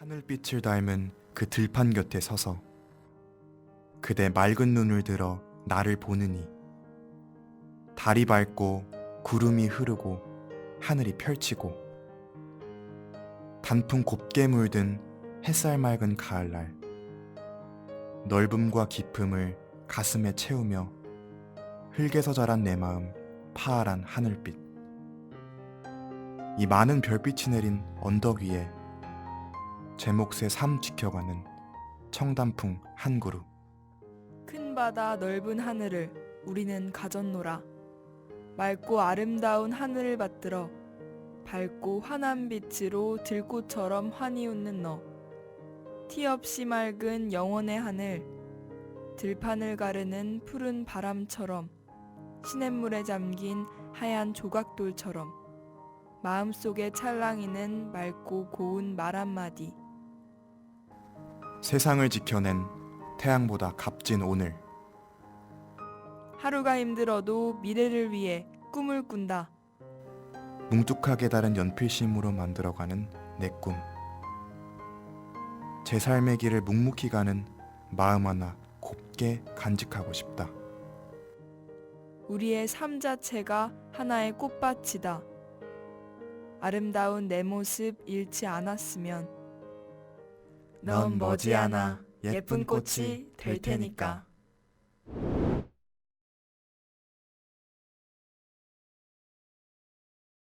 하늘빛을 닮은 그 들판 곁에 서서 그대 맑은 눈을 들어 나를 보느니 달이 밝고 구름이 흐르고 하늘이 펼치고 단풍 곱게 물든 햇살 맑은 가을날 넓음과 깊음을 가슴에 채우며 흙에서 자란 내 마음 파란 하늘빛. 이 많은 별빛이 내린 언덕 위에 제 몫의 삶 지켜가는 청단풍 한 그루 큰 바다 넓은 하늘을 우리는 가졌노라. 맑고 아름다운 하늘을 받들어 밝고 환한 빛으로 들꽃처럼 환히 웃는 너. 티 없이 맑은 영원의 하늘. 들판을 가르는 푸른 바람처럼 시냇물에 잠긴 하얀 조각돌처럼 마음속에 찰랑이는 맑고 고운 말 한마디. 세상을 지켜낸 태양보다 값진 오늘 하루가 힘들어도 미래를 위해 꿈을 꾼다. 뭉툭하게 다른 연필심으로 만들어가는 내 꿈. 제 삶의 길을 묵묵히 가는 마음 하나 곱게 간직하고 싶다. 우리의 삶 자체가 하나의 꽃밭이다. 아름다운 내 모습 잃지 않았으면 넌 머지않아 예쁜 꽃이 될 테니까.